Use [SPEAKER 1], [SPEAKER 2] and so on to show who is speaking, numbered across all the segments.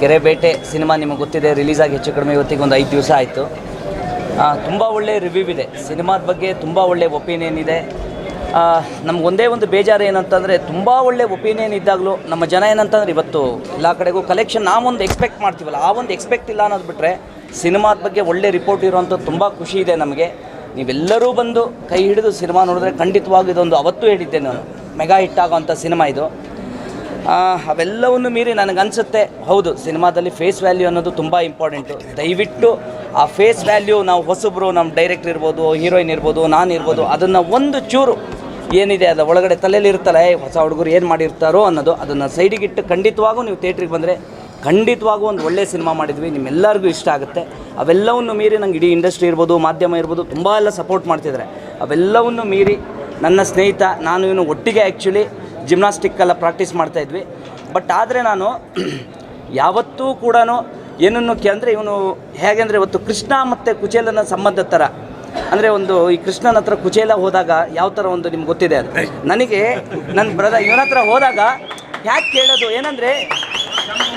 [SPEAKER 1] Kerebete cinema ನಿಮಗೆ ಗೊತ್ತಿದೆ release ಆಗಿ ಹೆಚ್ಚು ಕಡಿಮೆ ಇವತ್ತಿಗೆ ಒಂದು ಐದು ದಿವಸ ಆಯಿತು. ತುಂಬ ಒಳ್ಳೆ ರಿವ್ಯೂ ಇದೆ. ಸಿನಿಮಾದ ಬಗ್ಗೆ ತುಂಬ ಒಳ್ಳೆ ಒಪಿನಿಯನ್ ಇದೆ. ನಮ್ಗೆ ಒಂದೇ ಬೇಜಾರು ಏನಂತಂದರೆ ತುಂಬ ಒಳ್ಳೆ ಒಪಿನಿಯನ್ ಇದ್ದಾಗಲೂ ನಮ್ಮ ಜನ ಏನಂತಂದ್ರೆ ಇವತ್ತು ಎಲ್ಲ ಕಡೆಗೂ ಕಲೆಕ್ಷನ್ ನಾವೊಂದು ಎಕ್ಸ್ಪೆಕ್ಟ್ ಮಾಡ್ತೀವಲ್ಲ, ಆ ಒಂದು ಎಕ್ಸ್ಪೆಕ್ಟ್ ಇಲ್ಲ ಅನ್ನೋದು ಬಿಟ್ಟರೆ ಸಿನಿಮಾದ ಬಗ್ಗೆ ಒಳ್ಳೆ ರಿಪೋರ್ಟ್ ಇರುವಂಥ ತುಂಬ ಖುಷಿ ಇದೆ ನಮಗೆ. ನೀವೆಲ್ಲರೂ ಬಂದು ಕೈ ಹಿಡಿದು ಸಿನಿಮಾ ನೋಡಿದ್ರೆ ಖಂಡಿತವಾಗಿ ಇದೊಂದು ಅವತ್ತು ಹೇಳಿದ್ದೆ ನಾನು. ಮೆಗಾ ಹಿಟ್ ಆಗೋವಂಥ ಸಿನಿಮಾ ಇದು. ಅವೆಲ್ಲವನ್ನು ಮೀರಿ ನನಗನ್ಸುತ್ತೆ, ಹೌದು, ಸಿನಿಮಾದಲ್ಲಿ ಫೇಸ್ ವ್ಯಾಲ್ಯೂ ಅನ್ನೋದು ತುಂಬ ಇಂಪಾರ್ಟೆಂಟು ದಯವಿಟ್ಟು ಆ ಫೇಸ್ ವ್ಯಾಲ್ಯೂ ನಾವು ಹೊಸಬ್ರು ನಮ್ಮ ಡೈರೆಕ್ಟರ್ ಇರ್ಬೋದು ಹೀರೋಯಿನ್ ಇರ್ಬೋದು, ನಾನು ಇರ್ಬೋದು, ಅದನ್ನು ಒಂದು ಚೂರು ಏನಿದೆ, ಅದು ಒಳಗಡೆ ತಲೆಯಲ್ಲಿ ಇರ್ತಲ್ಲ ಹೊಸ ಹುಡುಗರು ಏನು ಮಾಡಿರ್ತಾರೋ ಅನ್ನೋದು, ಅದನ್ನು ಸೈಡಿಗಿಟ್ಟು ಖಂಡಿತವಾಗೂ ನೀವು ಥಿಯೇಟ್ರಿಗೆ ಬಂದರೆ, ಖಂಡಿತವಾಗೂ ಒಂದು ಒಳ್ಳೆಯ ಸಿನಿಮಾ ಮಾಡಿದ್ವಿ, ನಿಮ್ಮೆಲ್ಲರಿಗೂ ಇಷ್ಟ ಆಗುತ್ತೆ. ಅವೆಲ್ಲವನ್ನು ಮೀರಿ ನಂಗೆ ಇಡೀ ಇಂಡಸ್ಟ್ರಿ ಇರ್ಬೋದು, ಮಾಧ್ಯಮ ಇರ್ಬೋದು, ತುಂಬ ಎಲ್ಲ ಸಪೋರ್ಟ್ ಮಾಡ್ತಿದ್ದಾರೆ ಅವೆಲ್ಲವನ್ನು ಮೀರಿ ನನ್ನ ಸ್ನೇಹಿತ, ನಾನು ಇವನು ಒಟ್ಟಿಗೆ ಆ್ಯಕ್ಚುಲಿ ಜಿಮ್ನಾಸ್ಟಿಕ್ಕೆಲ್ಲ ಪ್ರಾಕ್ಟೀಸ್ ಮಾಡ್ತಾಯಿದ್ವಿ ಬಟ್ ಆದರೆ ನಾನು ಯಾವತ್ತೂ ಕೂಡ ಏನನ್ನು ಅಂದರೆ ಇವನು ಹೇಗೆ ಅಂದರೆ ಇವತ್ತು ಕೃಷ್ಣ ಮತ್ತು ಕುಚೇಲನ ಸಂಬಂಧ ಥರ ಅಂದರೆ ಒಂದು ಈ ಕೃಷ್ಣನ ಹತ್ರ ಕುಚೇಲ ಹೋದಾಗ ಯಾವ ಥರ ಒಂದು ನಿಮ್ಗೆ ಗೊತ್ತಿದೆ ಅದು. ನನಗೆ ನನ್ನ ಬ್ರದರ್ ಇವನ ಹತ್ರ ಹೋದಾಗ ಯಾಕೆ ಕೇಳೋದು? ಏನಂದರೆ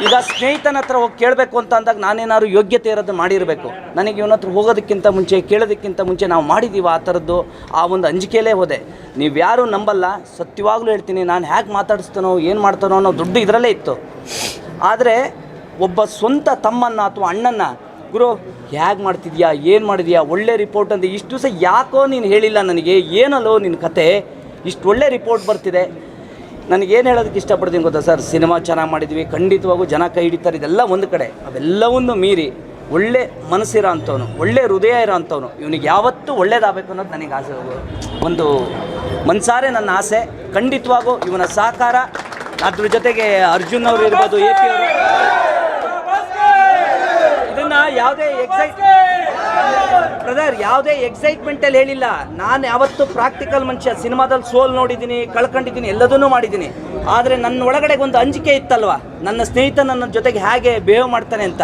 [SPEAKER 1] ಈಗ ಸ್ನೇಹಿತನ ಹತ್ರ ಹೋಗಿ ಕೇಳಬೇಕು ಅಂತ ಅಂದಾಗ ನಾನೇನಾದ್ರು ಯೋಗ್ಯತೆ ಇರೋದು ಮಾಡಿರಬೇಕು. ನನಗೆ ಇವನ ಹತ್ರ ಹೋಗೋದಕ್ಕಿಂತ ಮುಂಚೆ, ಕೇಳೋದಕ್ಕಿಂತ ಮುಂಚೆ ನಾವು ಮಾಡಿದ್ದೀವ ಆ ಥರದ್ದು ಆ ಒಂದು ಅಂಜಿಕೆಯಲ್ಲೇ ಹೋದೆ. ನೀವು ಯಾರೂ ನಂಬಲ್ಲ, ಸತ್ಯವಾಗ್ಲೂ ಹೇಳ್ತೀನಿ, ನಾನು ಹೇಗೆ ಮಾತಾಡಿಸ್ತಾನೋ, ಏನು ಮಾಡ್ತಾನೋ ಅನ್ನೋ ದುಡ್ಡು ಇದರಲ್ಲೇ ಇತ್ತು. ಆದರೆ ಒಬ್ಬ ಸ್ವಂತ ತಮ್ಮನ್ನ ಅಥವಾ ಅಣ್ಣನ್ನ, ಗುರು ಹೇಗೆ ಮಾಡ್ತಿದ್ಯಾ, ಏನು ಮಾಡಿದ್ಯಾ, ಒಳ್ಳೆ ರಿಪೋರ್ಟ್ ಅಂತ ಇಷ್ಟು ದಿವಸ ಯಾಕೋ ನೀನು ಹೇಳಿಲ್ಲ ನನಗೆ, ಏನಲ್ಲೋ ನಿನ್ನ ಕತೆ, ಇಷ್ಟು ಒಳ್ಳೆ ರಿಪೋರ್ಟ್ ಬರ್ತಿದೆ. ನನಗೇನು ಹೇಳೋದಕ್ಕೆ ಇಷ್ಟಪಡ್ತೀನಿ ಗೊತ್ತಾ ಸರ್? ಸಿನಿಮಾ ಚೆನ್ನಾಗಿ ಮಾಡಿದ್ವಿ, ಖಂಡಿತವಾಗೂ ಜನ ಕೈ ಹಿಡಿತಾರೆ, ಇದೆಲ್ಲ ಒಂದು ಕಡೆ. ಅವೆಲ್ಲವನ್ನು ಮೀರಿ ಒಳ್ಳೆ ಮನಸ್ಸಿರೋ ಅಂಥವನು, ಒಳ್ಳೆ ಹೃದಯ ಇರೋ ಅಂಥವನು, ಇವನಿಗೆ ಯಾವತ್ತೂ ಒಳ್ಳೇದಾಗಬೇಕು ಅನ್ನೋದು ನನಗೆ ಆಸೆ. ಒಂದು ಮನ್ಸಾರೆ ನನ್ನ ಆಸೆ. ಖಂಡಿತವಾಗೂ ಇವನ ಸಹಕಾರ, ಅದ್ರ ಜೊತೆಗೆ ಅರ್ಜುನ್ ಅವರು ಇರ್ಬೋದು ಎ ಪಿ ಅವರು. ಇದನ್ನು ಯಾವುದೇ ಎಕ್ಸೈಟ್ ಬ್ರದರ್, ಯಾವುದೇ ಎಕ್ಸೈಟ್ಮೆಂಟಲ್ಲಿ ಹೇಳಿಲ್ಲ. ನಾನು ಯಾವತ್ತು ಪ್ರಾಕ್ಟಿಕಲ್ ಮನುಷ್ಯ ಸಿನಿಮಾದಲ್ಲಿ ಸೋಲ್ ನೋಡಿದ್ದೀನಿ, ಕಳ್ಕೊಂಡಿದ್ದೀನಿ, ಎಲ್ಲದನ್ನೂ ಮಾಡಿದ್ದೀನಿ. ಆದರೆ ನನ್ನ ಒಳಗಡೆ ಒಂದು ಅಂಜಿಕೆ ಇತ್ತಲ್ವ? ನನ್ನ ಸ್ನೇಹಿತ ನನ್ನ ಜೊತೆಗೆ ಹೇಗೆ ಬಿಹೇವ್ ಮಾಡ್ತಾನೆ ಅಂತ.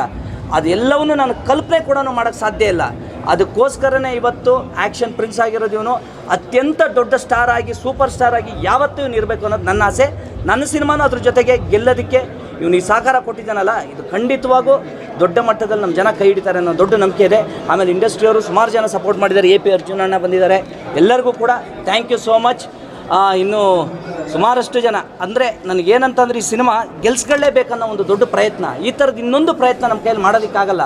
[SPEAKER 1] ಅದೆಲ್ಲವನ್ನು ನಾನು ಕಲ್ಪನೆ ಕೂಡ ಮಾಡೋಕ್ಕೆ ಸಾಧ್ಯ ಇಲ್ಲ. ಅದಕ್ಕೋಸ್ಕರನೇ ಇವತ್ತು ಆ್ಯಕ್ಷನ್ ಪ್ರಿನ್ಸ್ ಆಗಿರೋದು ಇವನು. ಅತ್ಯಂತ ದೊಡ್ಡ ಸ್ಟಾರ್ ಆಗಿ ಸೂಪರ್ ಸ್ಟಾರ್ ಆಗಿ ಯಾವತ್ತೂ ಇವನು ಇರಬೇಕು ಅನ್ನೋದು ನನ್ನ ಆಸೆ. ನನ್ನ ಸಿನಿಮಾನು ಅದ್ರ ಜೊತೆಗೆ ಗೆಲ್ಲೋದಕ್ಕೆ ಈ ಸಹಕಾರ ಕೊಟ್ಟಿದ್ದಾನಲ್ಲ, ಇದು ಖಂಡಿತವಾಗೂ ದೊಡ್ಡ ಮಟ್ಟದಲ್ಲಿ ನಮ್ಮ ಜನ ಕೈ ಹಿಡಿತಾರೆ ಅನ್ನೋ ದೊಡ್ಡ ನಂಬಿಕೆ ಇದೆ. ಆಮೇಲೆ ಇಂಡಸ್ಟ್ರಿಯವರು ಸುಮಾರು ಜನ ಸಪೋರ್ಟ್ ಮಾಡಿದ್ದಾರೆ. ಎ ಪಿ ಅರ್ಜುನ್ ಅಣ್ಣ ಬಂದಿದ್ದಾರೆ. ಎಲ್ಲರಿಗೂ ಕೂಡ ಥ್ಯಾಂಕ್ ಯು ಸೋ ಮಚ್ ಇನ್ನು ಸುಮಾರಷ್ಟು ಜನ, ಅಂದರೆ ನನಗೇನಂತಂದ್ರೆ ಈ ಸಿನಿಮಾ ಗೆಲ್ಸ್ಕೊಳ್ಳೇಬೇಕನ್ನೋ ಒಂದು ದೊಡ್ಡ ಪ್ರಯತ್ನ, ಈ ಥರದ್ದು ಇನ್ನೊಂದು ಪ್ರಯತ್ನ ನಮ್ಮ ಕೈಯಲ್ಲಿ ಮಾಡೋದಕ್ಕಾಗಲ್ಲ.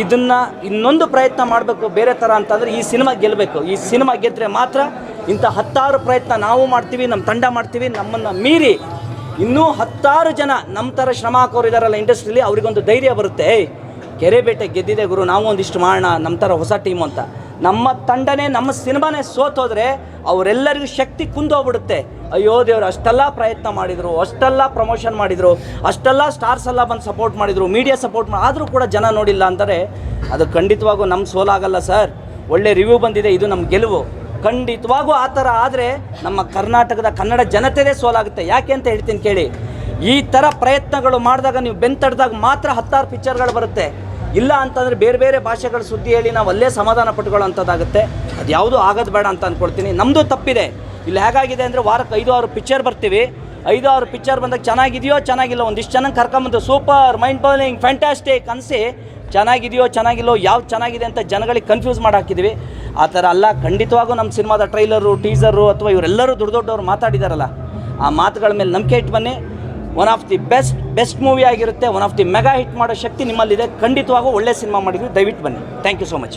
[SPEAKER 1] ಇದನ್ನು ಇನ್ನೊಂದು ಪ್ರಯತ್ನ ಮಾಡಬೇಕು, ಬೇರೆ ಥರ ಅಂತಂದರೆ ಈ ಸಿನಿಮಾ ಗೆಲ್ಲಬೇಕು ಈ ಸಿನಿಮಾ ಗೆದ್ದರೆ ಮಾತ್ರ ಇಂಥ ಹತ್ತಾರು ಪ್ರಯತ್ನ ನಾವು ಮಾಡ್ತೀವಿ ನಮ್ಮ ತಂಡ ಮಾಡ್ತೀವಿ, ನಮ್ಮನ್ನು ಮೀರಿ ಇನ್ನೂ ಹತ್ತಾರು ಜನ ನಮ್ಮ ಥರ ಶ್ರಮ ಹಾಕೋರು ಇದಾರಲ್ಲ ಇಂಡಸ್ಟ್ರಿಲಿ, ಅವ್ರಿಗೊಂದು ಧೈರ್ಯ ಬರುತ್ತೆ. ಕೆರೆ ಬೇಟೆ ಗೆದ್ದಿದೆ ಗುರು, ನಾವು ಒಂದಿಷ್ಟು ಮಾಡೋಣ ನಮ್ಮ ಥರ ಹೊಸ ಟೀಮು ಅಂತ. ನಮ್ಮ ತಂಡನೇ, ನಮ್ಮ ಸಿನಿಮಾನೇ ಸೋತೋದ್ರೆ ಅವರೆಲ್ಲರಿಗೂ ಶಕ್ತಿ ಕುಂದೋಗ್ಬಿಡುತ್ತೆ. ಅಯ್ಯೋ ದೇವರು, ಅಷ್ಟೆಲ್ಲ ಪ್ರಯತ್ನ ಮಾಡಿದರು, ಅಷ್ಟೆಲ್ಲ ಪ್ರಮೋಷನ್ ಮಾಡಿದರು, ಅಷ್ಟೆಲ್ಲ ಸ್ಟಾರ್ಸ್ ಎಲ್ಲ ಬಂದು ಸಪೋರ್ಟ್ ಮಾಡಿದರು ಮೀಡಿಯಾ ಸಪೋರ್ಟ್ ಮಾಡಿ ಆದರೂ ಕೂಡ ಜನ ನೋಡಿಲ್ಲ ಅಂದರೆ ಅದು ಖಂಡಿತವಾಗೂ ನಮ್ಮ ಸೋಲಾಗಲ್ಲ ಸರ್. ಒಳ್ಳೆ ರಿವ್ಯೂ ಬಂದಿದೆ, ಇದು ನಮ್ಮ ಗೆಲುವು. ಖಂಡಿತವಾಗೂ ಆ ಥರ ಆದರೆ ನಮ್ಮ ಕರ್ನಾಟಕದ ಕನ್ನಡ ಜನತೆಯೇ ಸೋಲಾಗುತ್ತೆ. ಯಾಕೆ ಅಂತ ಹೇಳ್ತೀನಿ ಕೇಳಿ. ಈ ಥರ ಪ್ರಯತ್ನಗಳು ಮಾಡಿದಾಗ ನೀವು ಬೆಂತಡ್ದಾಗ ಮಾತ್ರ ಹತ್ತಾರು ಪಿಕ್ಚರ್ಗಳು ಬರುತ್ತೆ. ಇಲ್ಲ ಅಂತಂದರೆ ಬೇರೆ ಬೇರೆ ಭಾಷೆಗಳ ಸುದ್ದಿ ಹೇಳಿ ನಾವು ಅಲ್ಲೇ ಸಮಾಧಾನ ಪಟ್ಕೊಳ್ಳೋಂಥದ್ದಾಗುತ್ತೆ ಅದು ಯಾವುದೂ ಆಗೋದು ಬೇಡ ಅಂತ ಅಂದ್ಕೊಳ್ತೀನಿ ನಮ್ಮದು ತಪ್ಪಿದೆ. ಇಲ್ಲಿ ಹೇಗಾಗಿದೆ ಅಂದರೆ ವಾರಕ್ಕೆ ಐದು ಆರು ಪಿಕ್ಚರ್ ಬರ್ತೀವಿ. ಐದು ಆರು ಪಿಕ್ಚರ್ ಬಂದಾಗ ಚೆನ್ನಾಗಿದೆಯೋ ಚೆನ್ನಾಗಿಲ್ಲ, ಒಂದಿಷ್ಟು ಚೆನ್ನಾಗಿ ಕರ್ಕೊಂಬಂದು ಸೂಪರ್ ಮೈಂಡ್ ಬೌಲಿಂಗ್ ಫ್ಯಾಂಟಾಸ್ಟಿಕ್ ಅನಿಸಿ ಚೆನ್ನಾಗಿದೆಯೋ, ಚೆನ್ನಾಗಿಲ್ಲೋ ಯಾವ್ದು ಚೆನ್ನಾಗಿದೆ ಅಂತ ಜನಗಳಿಗೆ ಕನ್ಫ್ಯೂಸ್ ಮಾಡಿ ಹಾಕಿದ್ವಿ ಆ ಥರ ಅಲ್ಲ, ಖಂಡಿತವಾಗೂ ನಮ್ಮ ಸಿನಿಮಾದ ಟ್ರೈಲರು ಟೀಸರು ಅಥವಾ ಇವರೆಲ್ಲರೂ ದೊಡ್ಡ ದೊಡ್ಡವರು ಮಾತಾಡಿದಾರಲ್ಲ, ಆ ಮಾತುಗಳ ಮೇಲೆ ನಂಬಿಕೆ ಇಟ್ಟು ಬನ್ನಿ. One of the best best movie ಆಗಿರುತ್ತೆ one of the mega hit ಮಾಡೋ ಶಕ್ತಿ ನಿಮ್ಮಲ್ಲಿದೆ. ಖಂಡಿತವಾಗೂ ಒಳ್ಳೆ ಸಿನಿಮಾ ಮಾಡಿದ್ವಿ ದಯವಿಟ್ಟು ಬನ್ನಿ. Thank you so much